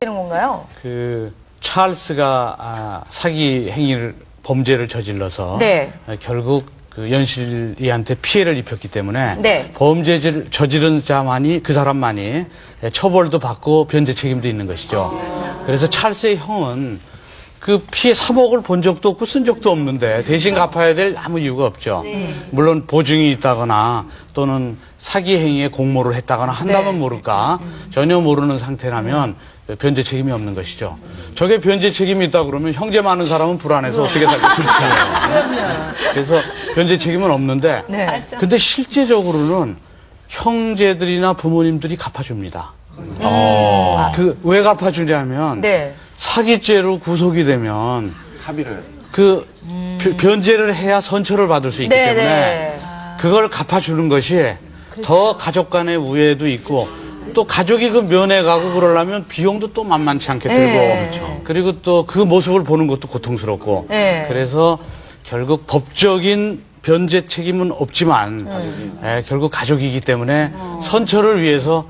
되는 건가요? 그 찰스가 아, 사기 행위를 범죄를 저질러서 네. 아, 결국 그 연실이한테 피해를 입혔기 때문에 네. 범죄를 저지른 자만이 그 사람만이 예, 처벌도 받고 변제 책임도 있는 것이죠. 그래서 찰스의 형은 그 피해 3억을 본 적도 없고 쓴 적도 없는데 대신 갚아야 될 아무 이유가 없죠. 물론 보증이 있다거나 또는 사기 행위에 공모를 했다거나 한다면 네. 모를까 전혀 모르는 상태라면 변제 책임이 없는 것이죠. 저게 변제 책임이 있다 그러면 형제 많은 사람은 불안해서 어떻게 살겠습니까? 그래서 변제 책임은 없는데 네. 근데 실제적으로는 형제들이나 부모님들이 갚아줍니다. 그왜 갚아주냐면 네. 사기죄로 구속이 되면 합의를. 그 벼- 변제를 해야 선처를 받을 수 있기 네, 때문에 네. 그걸 갚아주는 것이 더 가족 간의 우애도 있고 또 가족이 그 면회 가고 그러려면 비용도 또 만만치 않게 들고 네. 그리고 또 그 모습을 보는 것도 고통스럽고 네. 그래서 결국 법적인 변제 책임은 없지만 에, 결국 가족이기 때문에 선처를 위해서